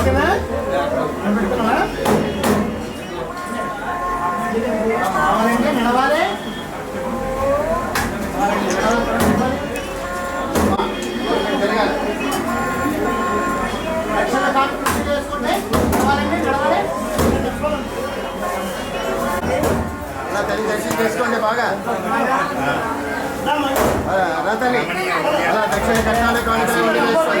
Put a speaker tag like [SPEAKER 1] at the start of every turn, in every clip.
[SPEAKER 1] ఓకేనా? పెట్టుకున్నావా కావాలంటే దర్శనం చేసుకోండి బాగా. అలా తల్లి. అలా దక్షిణ కట్నాలు కానుకలు చేసుకోండి?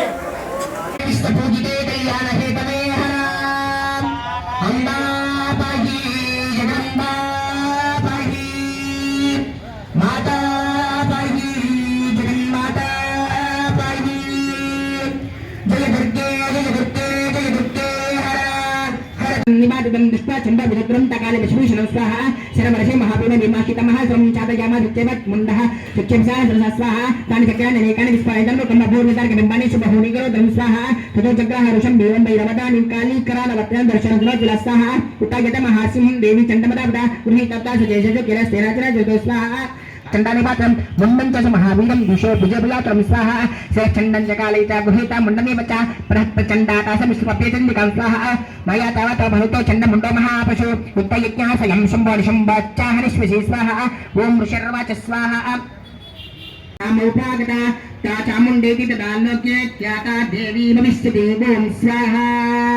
[SPEAKER 2] నిమాదితం దృష్ట్వా చండ వినగ్రం తకాల విష్ణుషణం స్వాహ శరమరషే మహాపూర్ణ నిర్మాషితమః స్వం చాతయామాదిత్యవత్ ముందః సత్యం సా స్వాహ తాని చక్రాన్ని అనేకాని విస్ఫారితం కమ్మ భూర్ణితార్క బింబాని శుభహూని కరోతం స్వాహ తతో చక్రః రుషం దేవం భైరవదాని కాళీకరాలవత్యాం దర్శనం తుల స్వాహ ఉత్తాగత మహాసింహం దేవి చండమదాపద గృహీతత్తా సజేషు కిరస్తేరాచన జ్యోతో స్వాహ चंडानिपात्रम मुंडन च महावीरम, दिशो भुजबुजा प्रमिस्वाहा श्रेष्ठंडन जगालयिता गुहिता मुंडने बचा। प्रचंडाकाशम स्पप्य चंडिका, स्वाहा। मया तव तव भवतो चंड मुंडो महापशु। उत्तयज्ञः स्वयं शंभो निशंभच्चा हरिश्वसि स्वाहा। ओम ऋषर्वाच, स्वाहा। चामुण्डेति तदालोक्ये ख्याता देवी भविष्यति ओम स्वाहा।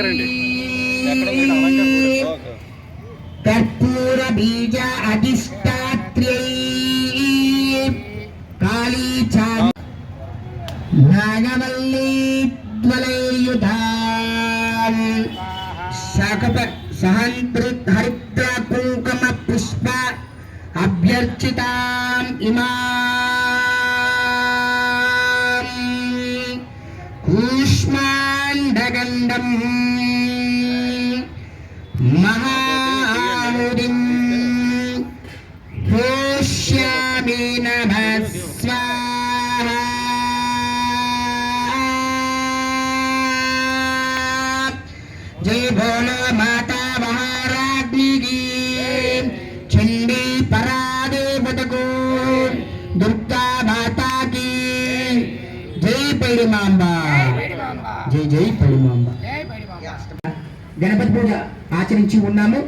[SPEAKER 2] సశక్తికాయై కర్పూర బీజ అధిష్టాత్ర్యై కాళీ చా నాగవల్లి జ్వలయుధాం శాకప సహంత్రి హరిద్ర కుంకుమ పుష్ప అభ్యర్చితాం ఇమా కూష్మాండగండం జై జై గణపతి పూజ ఆచరించి ఉన్నాము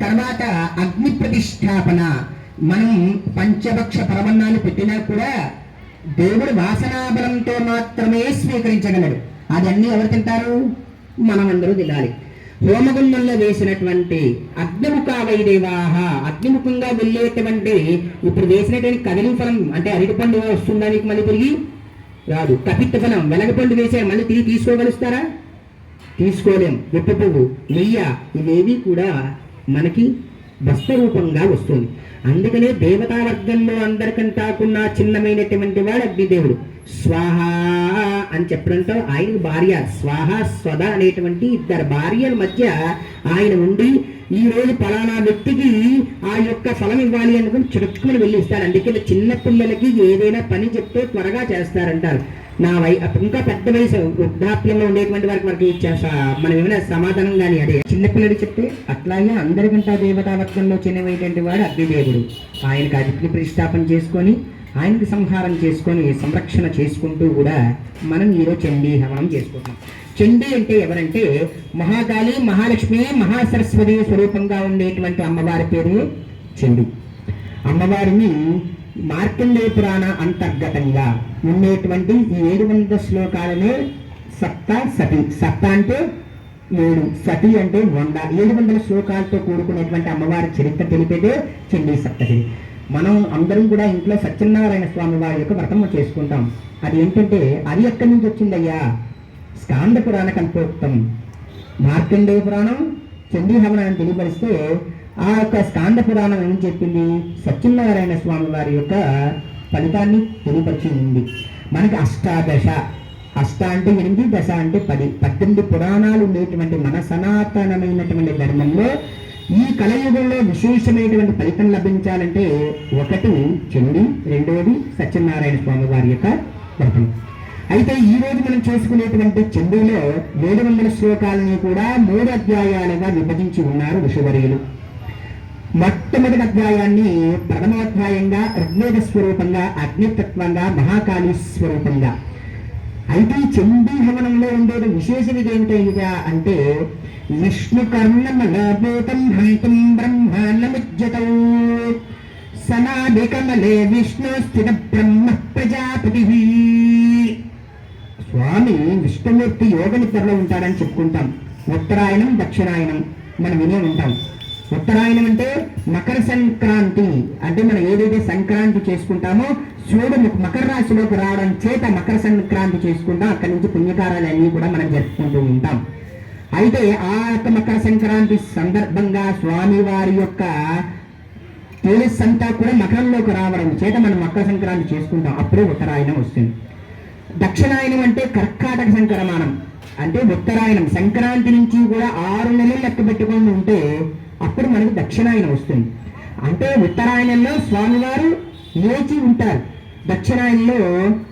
[SPEAKER 2] తర్వాత అగ్ని ప్రతిష్టాపన మనం పంచభక్ష పరమన్నాలు పెట్టినా కూడా దేవుడు వాసనాబలంతో మాత్రమే స్వీకరించగలడు అది అన్ని ఎవరు తింటారు మనమందరూ తినాలి హోమగుండంలో వేసినటువంటి అగ్నిముఖ వైదేవాహ అగ్నిముఖంగా వెళ్ళేటువంటి ఇప్పుడు వేసినటువంటి కదలిఫలం అంటే అరటిపండు వస్తుందా నీకు మళ్ళీ తిరిగి రాదు కపిత్త ఫలం వెలగపండు వేసే మళ్ళీ తిరిగి తీసుకోగలుస్తారా? తీసుకోలేం. విప్ప పువ్వు నెయ్య ఇవేవి కూడా మనకి వస్త్ర రూపంగా వస్తుంది. అందుకనే దేవతా వర్గంలో అందరికంటాకున్నా చిన్నమైనటువంటి వాడు అగ్నిదేవుడు. స్వాహ అని చెప్పడంతో ఆయన భార్య స్వాహ స్వద అనేటువంటి ఇద్దరు భార్యల మధ్య ఆయన ఉండి ఈ రోజు ఫలానా వ్యక్తికి ఆ యొక్క ఫలం ఇవ్వాలి అనుకుని చురుక్కుని వెళ్ళిస్తారు అందుకే చిన్న పిల్లలకి ఏదైనా పని చెప్తే త్వరగా చేస్తారంటారు. నా వై ఇంకా పెద్ద వయసు వృద్ధాప్యంలో ఉండేటువంటి వారికి మనకి మనం ఏమైనా సమాధానం కానీ అదే. చిన్నపిల్లడు చెప్తే అట్లాగే అందరికంటే దేవతా వర్గంలో చెందినటువంటి వాడు అగ్నిదేవుడు. ఆయనకు అగ్ని ప్రతిష్టాపన చేసుకొని ఆయనకి సంహారం చేసుకొని సంరక్షణ చేసుకుంటూ కూడా మనం ఈరోజు చండీ హవనం చేసుకుంటున్నాం. చండీ అంటే ఎవరంటే మహాకాళి మహాలక్ష్మి మహాసరస్వతి స్వరూపంగా ఉండేటువంటి అమ్మవారి పేరు చండీ. అమ్మవారిని మార్కండే పురాణ అంతర్గతంగా ఉండేటువంటి ఈ ఏడు వందల శ్లోకాలలో సప్త సతి సప్త అంటే ఏడు సతి అంటే వంద ఏడు వందల శ్లోకాలతో కూడుకునేటువంటి అమ్మవారి చరిత్ర తెలిపేదే చండీ సప్తతి మనం అందరం కూడా ఇంట్లో సత్యనారాయణ స్వామి వారి యొక్క వ్రతం చేసుకుంటాం. అది ఏంటంటే అది ఎక్కడి నుంచి వచ్చిందయ్యా? స్కాంద పురాణ కల్పోక్తం మార్కండేయ పురాణం చండీహవనాన్ని తెలియపరిస్తే ఆ యొక్క స్కాంద పురాణం ఏం చెప్పింది? సత్యనారాయణ స్వామి వారి యొక్క ఫలితాన్ని తెలియపరిచి ఉంది మనకి అష్టాదశ. అష్ట అంటే ఎనిమిది దశ అంటే పది. పద్దెనిమిది పురాణాలు ఉండేటువంటి మన సనాతనమైనటువంటి ధర్మంలో ఈ కలయుగంలో విశేషమైనటువంటి ఫలితం లభించాలంటే ఒకటి చెండి రెండవది సత్యనారాయణ స్వామి వారి యొక్క వ్రతం. అయితే ఈ రోజు మనం చేసుకునేటువంటి చండీలో ఏడు వందల శ్లోకాలని కూడా మూడు అధ్యాయాలుగా విభజించి ఉన్నారు ఋషివర్యులు. మొట్టమొదటి అధ్యాయాన్ని ప్రథమాధ్యాయంగా ఋగ్వేద స్వరూపంగా అగ్నితత్వంగా మహాకాళి స్వరూపంగా అయితే ఈ చండీ హవనంలో ఉండేది విశేషం ఇదేమిటయ్యా అంటే విష్ణు కర్ణమలభూతం హంతం బ్రహ్మాండముజ్యతౌ సనాది కమలే విష్ణు స్థిత బ్రహ్మ ప్రజాపతి. స్వామి విష్ణుమూర్తి యోగ నిద్రలో ఉంటాడని చెప్పుకుంటాం. ఉత్తరాయణం దక్షిణాయనం మనం వినే ఉంటాం. ఉత్తరాయణం అంటే మకర సంక్రాంతి. అంటే మనం ఏదైతే సంక్రాంతి చేసుకుంటామో సూర్యుడు మకర రాశిలోకి రావడం చేత మకర సంక్రాంతి చేసుకుంటాం అక్కడి నుంచి పుణ్యకారాలన్నీ కూడా మనం జరుపుకుంటూ ఉంటాం. అయితే ఆ యొక్క మకర సంక్రాంతి సందర్భంగా స్వామి వారి యొక్క తేజస్ అంతా కూడా మకరంలోకి రావడం చేత మనం మకర సంక్రాంతి చేసుకుంటాం. అప్పుడే ఉత్తరాయణం వస్తుంది. దక్షిణాయనం అంటే కర్కాటక సంక్రమణం. అంటే ఉత్తరాయణం. సంక్రాంతి నుంచి కూడా ఆరు నెలలు లెక్క పెట్టుకొని ఉంటే అప్పుడు మనకు దక్షిణాయనం వస్తుంది. అంటే ఉత్తరాయణంలో స్వామివారు లేచి ఉంటారు. దక్షిణాయనంలో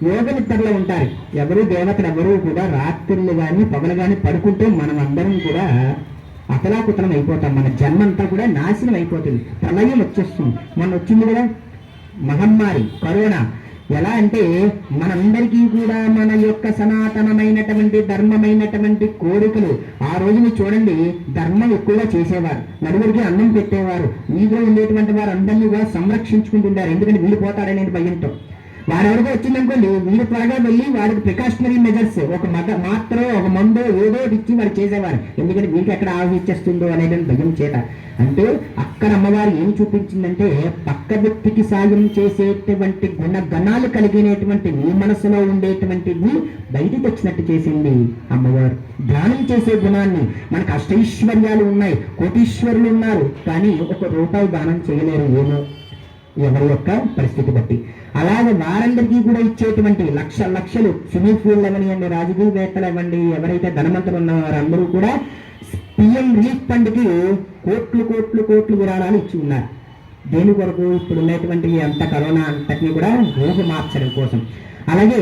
[SPEAKER 2] యోగ నిద్రలో ఉంటారు. ఎవరు దేవతలు ఎవరు కూడా రాత్రులు కానీ పగలు కానీ పడుకుంటే మనం అందరం కూడా అతలాకుతలం అయిపోతాం. మన జన్మంతా కూడా నాశనం అయిపోతుంది. ప్రళయం వచ్చేస్తుంది. మొన్న వచ్చింది కదా మహమ్మారి కరోనా. ఎలా అంటే మనందరికీ కూడా మన యొక్క సనాతనమైనటువంటి ధర్మమైనటువంటి కోరికలు ఆ రోజుని చూడండి ధర్మం ఎక్కువగా చేసేవారు నలుగురికి అన్నం పెట్టేవారు వీధిలో ఉండేటువంటి వారు అందరినీ కూడా సంరక్షించుకుంటుంటారు ఎందుకంటే వీళ్ళు పోతారనే భయంతో. వారెవరికో వచ్చిందనుకోండి వీళ్ళు త్వరగా వెళ్ళి వాడికి ప్రికాషనరీ మెజర్స్ ఒక మద మాత్రం ఒక మందు ఏదో ఇచ్చి వాడు చేసేవారు ఎందుకంటే వీడికి ఎక్కడ ఆవు అనేది భయం చేత. అంటే అక్కడ అమ్మవారు ఏం చూపించిందంటే పక్క వ్యక్తికి సాయం చేసేటువంటి గుణగణాలు కలిగినటువంటి నీ మనసులో ఉండేటువంటివి బయటికి వచ్చినట్టు చేసింది అమ్మవారు. ధ్యానం చేసే గుణాన్ని మనకు అష్టైశ్వర్యాలు ఉన్నాయి కోటీశ్వరులు ఉన్నారు కానీ ఒక రూపాయి దానం చేయలేరు ఏమో ఎవరి యొక్క పరిస్థితి బట్టి. అలాగే వారందరికీ కూడా ఇచ్చేటువంటి లక్ష లక్షలు స్విమ్మింగ్ పూల్ అవనివ్వండి రాజకీయవేత్తలు ఇవ్వండి ఎవరైతే ధనవంతులు ఉన్న వారందరూ కూడా పిఎం రిలీఫ్ ఫండ్కి కోట్లు కోట్లు కోట్లు విరాళాలు ఇచ్చి ఉన్నారు. దేని కొరకు? ఇప్పుడు ఉన్నటువంటి అంత కరోనా అంతటిని కూడా రూపు మార్చడం కోసం. అలాగే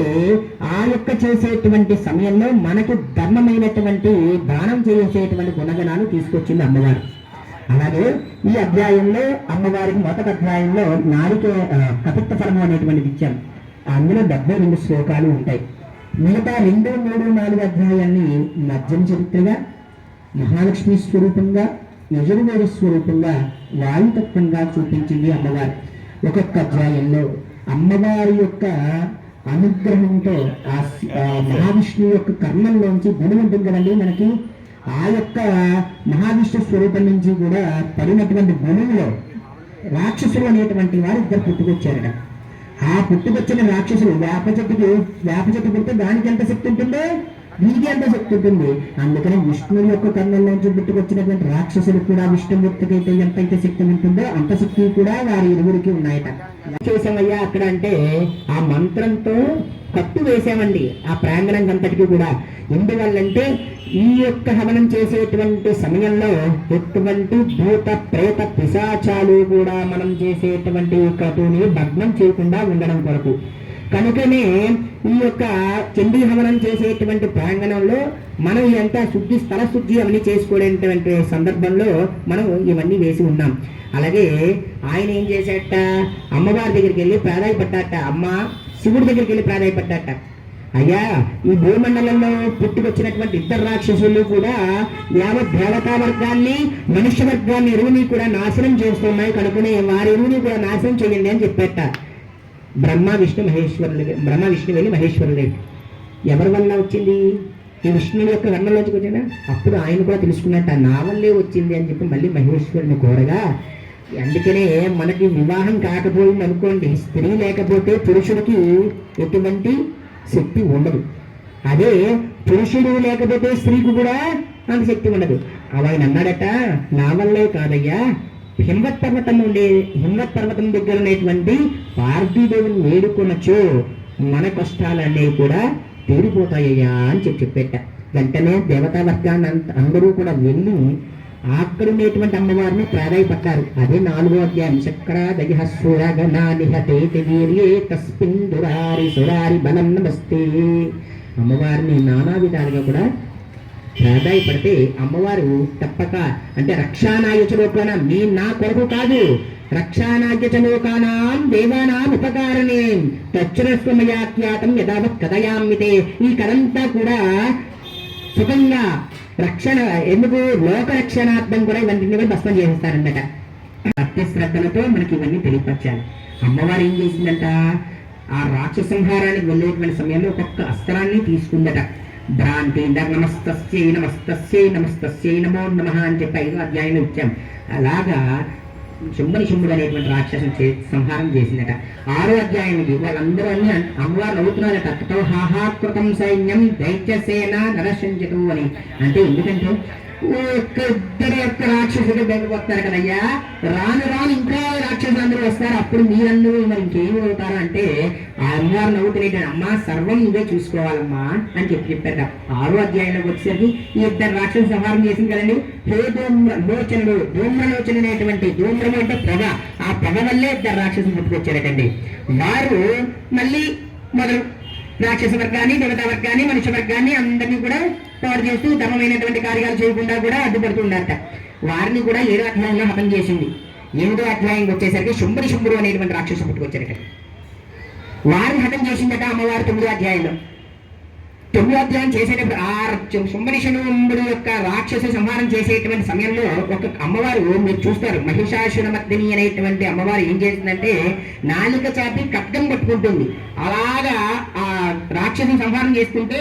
[SPEAKER 2] ఆ యొక్క చేసేటువంటి సమయంలో మనకు ధర్మమైనటువంటి దానం చేసేటువంటి గుణగణాలు తీసుకొచ్చింది అమ్మవారు అలాగే ఈ అధ్యాయంలో అమ్మవారికి మొదటి అధ్యాయంలో నాలుగే కపిత్త ఫలము అనేటువంటిది ఇచ్చాం. అందులో డెబ్బై రెండు శ్లోకాలు ఉంటాయి. మిగతా రెండు మూడు నాలుగు అధ్యాయాన్ని మద్యం చరిత్రగా మహాలక్ష్మి స్వరూపంగా యజుర్వేద స్వరూపంగా వాయుతత్వంగా చూపించింది అమ్మవారు. ఒక్కొక్క అధ్యాయంలో అమ్మవారి యొక్క అనుగ్రహంతో ఆ మహావిష్ణువు యొక్క కర్మంలోంచి గుణం ఉంటుంది కదండి మనకి. ఆ యొక్క మహావిష్ణు స్వరూపం నుంచి కూడా పడినటువంటి గుణంలో రాక్షసులు అనేటువంటి వారు ఇద్దరు పుట్టుకొచ్చారట. ఆ పుట్టుకొచ్చిన రాక్షసులు వేప చెట్టుకి వేప చెట్టు పుడితే దానికి ఎంత శక్తి ఉంటుందో? వీరికి ఎంత శక్తి ఉంటుంది? అందుకని విష్ణువు యొక్క కన్నుల్లోంచి పుట్టుకొచ్చినటువంటి రాక్షసులు కూడా విష్ణుమూర్తికి అయితే ఎంతైతే శక్తి ఉంటుందో అంత శక్తి కూడా వారి ఇరువురికి ఉన్నాయట. చేసామయ్యా అక్కడ అంటే ఆ మంత్రంతో కట్టు వేసామండి. ఆ ప్రాంగణం అంతటికి కూడా. ఎందువల్లంటే ఈ యొక్క హవనం చేసేటువంటి సమయంలో ఎటువంటి భూత ప్రేత పిశాచాలు కూడా మనం చేసేటువంటి కటుని భగ్నం చేయకుండా ఉండడం కొరకు. కనుకనే ఈ యొక్క చండీ హవనం చేసేటువంటి ప్రాంగణంలో మనం ఇదంతా శుద్ధి స్థల శుద్ధి అవన్నీ చేసుకోలేటువంటి సందర్భంలో మనం ఇవన్నీ వేసి ఉన్నాం. అలాగే ఆయన ఏం చేశాట అమ్మవారి దగ్గరికి వెళ్ళి ప్రాధాయపడ్డాట అమ్మ శివుడి దగ్గరికి వెళ్ళి ప్రాధాయపడ్డాట అయ్యా ఈ భూమండలంలో పుట్టుకొచ్చినటువంటి ఇద్దరు రాక్షసులు కూడా యావత్ దేవతా వర్గాన్ని మనుష్య వర్గాన్ని ఎరువుని కూడా నాశనం చేస్తున్నాయి. కనుకనే వారి ఎరువుని కూడా నాశనం చేయండి అని చెప్పేట. బ్రహ్మ విష్ణు మహేశ్వరులు బ్రహ్మ విష్ణు వెళ్ళి మహేశ్వరులే ఎవరి వల్ల వచ్చింది? ఈ విష్ణువు యొక్క వర్ణంలోకి వచ్చిన అప్పుడు ఆయన కూడా తెలుసుకున్నట్ట నా వల్లే వచ్చింది అని చెప్పి మళ్ళీ మహేశ్వరుని కోరగా అందుకనే మనకి వివాహం కాకపోయింది అనుకోండి స్త్రీ లేకపోతే పురుషుడికి ఎటువంటి శక్తి ఉండదు. అదే పురుషుడు లేకపోతే స్త్రీకి కూడా అంత శక్తి ఉండదు. ఆయన అన్నాడట నా వల్లే కాదయ్యా హిమ్మత్ పర్వతం ఉండే హిమ్మత్ పర్వతం దగ్గర ఉండేటువంటి పార్థీదేవుని వేడుకొనొచ్చు. మన కష్టాలన్నీ కూడా తీరిపోతాయ్యా అని చెప్పి చెప్పేట. వెంటనే దేవతా వర్గాన్ని అందరూ కూడా వెళ్ళి అక్కడ ఉండేటువంటి అమ్మవారిని ప్రాధాయపడ్డారు. అదే నాలుగో అధ్యాయం. చక్ర దయహస్సురగణానిహతేతి వీర్యే తస్మిన్ దురారి సురారి బలం నమస్తే. అమ్మవారిని నానా విధాలుగా కూడా ప్రాధాయపడితే అమ్మవారు తప్పక అంటే రక్షానాయుచలోకాన మీ నా కొరకు కాదు రక్షానాగ్యచలోకానాం దేవానాం ఉపకారణే. తచ్చురస్వమయాఖ్యాతం యథావత్ కథయామితే ఈ కథంతా కూడా సుఖంగా రక్షణ ఎందుకు? లోక రక్షణార్థం కూడా ఇవన్నీ కూడా భస్మం చేసేస్తారన్నట భక్తి శ్రద్ధలతో మనకి ఇవన్నీ తెలియపరచాలి అమ్మవారు ఏం చేసిందంట? ఆ రాక్షసంహారానికి వెళ్ళేటువంటి సమయంలో ఒక్కొక్క అస్త్రాన్ని తీసుకుందట. భ్రాంతి నమస్తస్యై నమస్తస్యై నమస్తస్యై నమో నమ అని చెప్పి ఐదో అధ్యాయంలో ఇచ్చాం. అలాగా శుంభని శుంభుడు అనేటువంటి రాక్షసం చే సంహారం చేసిందట. ఆరో అధ్యాయానికి వాళ్ళందరూ అన్ని అమ్మవారు నవ్వుతున్నారట. తతో హాహాకృతం సైన్యం దైత్యసేన నరసించటం అని. అంటే ఎందుకంటే ఒక్క ఇద్దరు యొక్క రాక్షసుడు బయటకు కదయ్యా. రాను రాను ఇంకా రాక్షసులు వస్తారు. అప్పుడు మీరందరూ మరి ఇంకేమి అవుతారు అంటే ఆ అమ్మవారు నవ్వుతున్నట్టు అమ్మా సర్వం నువ్వే చూసుకోవాలమ్మా అని చెప్పి చెప్పారు ఆరో అధ్యాయంలోకి వచ్చేసరికి ఈ ఇద్దరు రాక్షస సంహారం చేసింది కదండి. హే ధూమ్ర లోచనుడు ధూమ్రలోచన అనేటువంటి ధూమ్రము అంటే పొగ ఆ పొగ వల్లే ఇద్దరు రాక్షసులు పుట్టుకొచ్చారటండి. వారు మళ్ళీ మొదలు రాక్షస వర్గాన్ని దేవతా వర్గాన్ని మనుష్య వర్గాన్ని అందరినీ కూడా పాడు చేస్తూ ధర్మమైనటువంటి కార్యాలు చేయకుండా కూడా అడ్డుపడుతుండట వారిని కూడా ఏడో అధ్యాయంలో హతం చేసింది. ఎనిమిదో అధ్యాయం వచ్చేసరికి శుంభరి శుంభుడు అనేటువంటి రాక్షసు పుట్టుకొచ్చారట. వారిని హతం చేసిందట అమ్మవారు తొమ్మిదో అధ్యాయంలో. తొమ్మిదో అధ్యాయం చేసేటప్పుడు ఆ శుంభనిషణుడు యొక్క రాక్షస సంహారం చేసేటువంటి సమయంలో ఒక అమ్మవారు మీరు చూస్తారు మహిషాసురమర్దిని అనేటువంటి అమ్మవారు ఏం చేస్తుందంటే నాలుక చాపి ఖడ్గం పట్టుకుంటుంది. అలాగా ఆ రాక్షసుని సంహారం చేస్తుంటే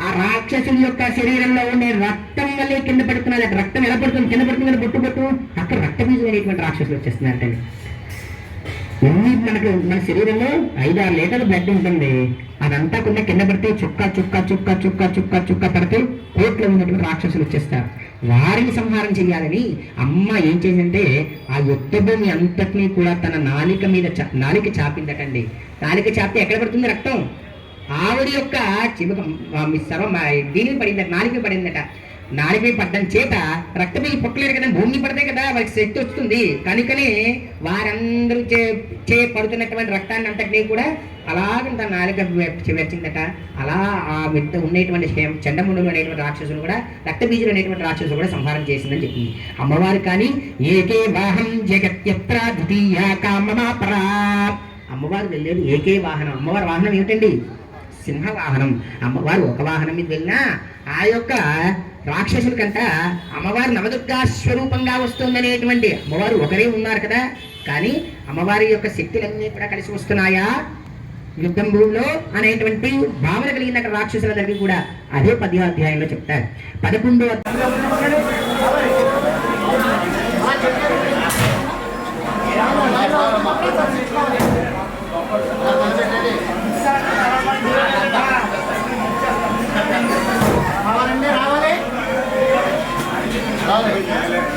[SPEAKER 2] ఆ రాక్షసుని యొక్క శరీరంలో ఉండే రక్తం వల్లే కింద పడుతున్నది అక్కడ రక్తం ఎలా పడుతుంది? కింద పడుతుంది బొట్టు బొట్టు అక్కడ రక్తబీజం అనేటువంటి రాక్షసులు వచ్చేస్తున్నారంటండి ఎన్ని మనకు మన శరీరంలో ఐదారు లీటర్ల బ్లడ్ ఉంటుంది. అదంతా కూడా కింద పడితే చుక్క చుక్క చుక్క చుక్క చుక్క చుక్క పడితే కోట్లో ఉన్నటువంటి రాక్షసులు వచ్చేస్తారు. వారిని సంహారం చేయాలని అమ్మ ఏం చేసిందంటే ఆ యుద్ధ భూమి అంతటినీ కూడా తన నాలిక మీద నాలిక చాపిందటండి. నాలిక చాపితే ఎక్కడ పడుతుంది రక్తం? ఆవిడ యొక్క చిలుక ఆ సర్వం దీనికి పడిందట నాలిక పడిందట. నాలిక పడ్డం చేత రక్తబీజ పుట్టలేరు కదా భూమి పడితే కదా వారికి శక్తి వస్తుంది. కనుకనే వారందరూ చే చే పడుతున్నటువంటి రక్తాన్ని అంతటినీ కూడా అలాగే తన నాలిక అలా ఆ వ్యక్తి ఉండేటువంటి శే- అనేటువంటి రాక్షసులు కూడా రక్తబీజులు అనేటువంటి రాక్షసులు కూడా సంహారం చేసిందని చెప్పింది. అమ్మవారు కానీ ఏకే వాహం జగత్యత్ర ద్వితీయ కామమాపరా అమ్మవారు వెళ్ళేది ఏకే వాహనం. అమ్మవారి వాహనం ఏమిటండి? సింహ వాహనం. అమ్మవారు ఒక వాహనం మీద వెళ్ళినా ఆ యొక్క రాక్షసుల కంట అమ్మవారు నవదుర్గా స్వరూపంగా వస్తుందనేటువంటి అమ్మవారు ఒకరే ఉన్నారు కదా. కానీ అమ్మవారి యొక్క శక్తులన్నీ కూడా కలిసి వస్తున్నాయా? యుద్ధం భూమిలో అనేటువంటి భావన కలిగిన రాక్షసుల దగ్గర కూడా అదే పదో అధ్యాయంలో చెప్తారు. పదకొండో
[SPEAKER 1] ఆ Thank you.